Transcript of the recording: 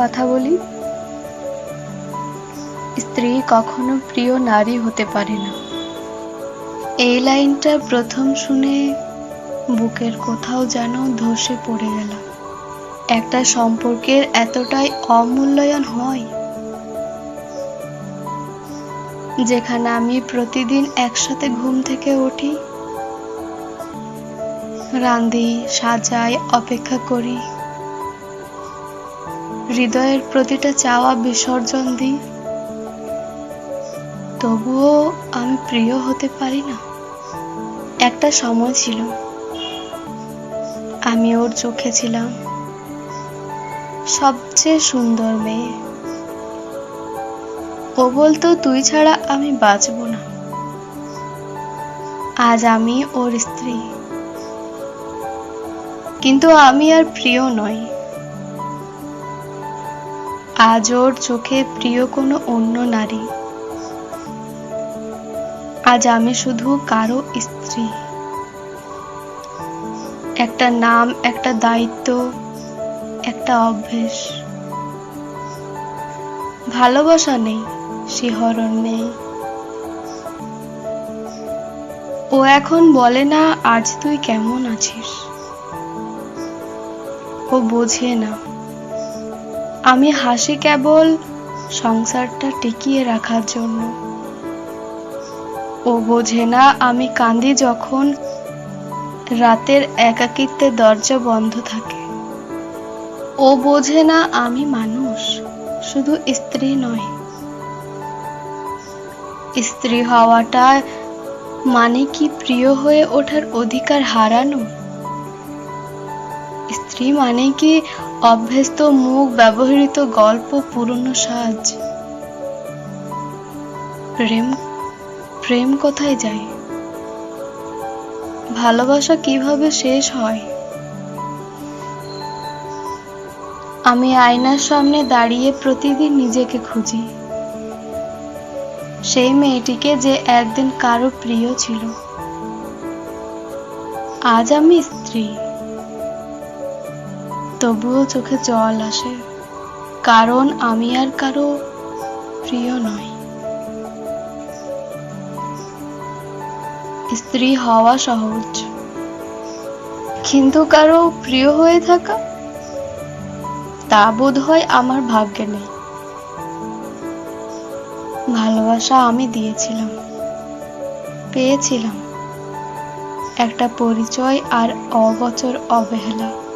কথা বলি? স্ত্রী কখনো প্রিয় নারী হতে পারে না। এই লাইনটা প্রথম শুনে বুকের কোথাও যেন ধসে পড়ে গেলাম একটা সম্পর্কের এতটাই অমূল্যায়ন হয়, যেখানে আমি প্রতিদিন একসাথে ঘুম থেকে উঠি রান্ধি সাজাই, অপেক্ষা করি। হৃদয়ের প্রতিটা চাওয়া বিসর্জন দিই। তবুও আমি প্রিয় হতে পারি না। একটা সময় ছিল, আমি ওর চোখে ছিলাম। সবচেয়ে সুন্দর মেয়ে। ও বলতো, তুই ছাড়া আমি বাঁচব না। আজ আমি ওর স্ত্রী। কিন্তু আমি আর প্রিয় নই। আজ ওর চোখে প্রিয় কোনো অন্য নারী। আজ আমি শুধু কারও স্ত্রী। একটা নাম, একটা দায়িত্ব, একটা অভ্যেস। ভালোবাসা নেই শিহরণ নেই। ও এখন বলে না, আজ তুই কেমন আছিস? ও বোঝে না। আমি হাসি কেবল সংসারটা টিকিয়ে রাখার জন্য। ও বোঝে না আমি কাঁদি যখন রাতের একাকিত্বে দরজা বন্ধ থাকে। ও বোঝে না আমি মানুষ, শুধু স্ত্রী নয়। স্ত্রী হওয়াটা মানে কি প্রিয় হয়ে ওঠার অধিকার হারানো? স্ত্রী মানে কি অভ্যস্ত মুখ ব্যবহৃত গল্প পুরনো সাজ? প্রেম প্রেম কোথায় যায়? ভালোবাসা কীভাবে শেষ হয়? আমি আয়নার সামনে দাঁড়িয়ে প্রতিদিন নিজেকে খুঁজি। সেই মেয়েটিকে যে একদিন কারও প্রিয় ছিল। আজ আমি স্ত্রী। তবুও চোখে জল আসে। কারণ আমি আর কারও প্রিয় নয় স্ত্রী হওয়া সহজ। কিন্তু কারও প্রিয় হয়ে থাকা, তা বোধ হয় আমার ভাগ্যে নেই। ভালোবাসা আমি দিয়েছিলাম, পেয়েছিলাম। একটা পরিচয় আর অবচর অবহেলা।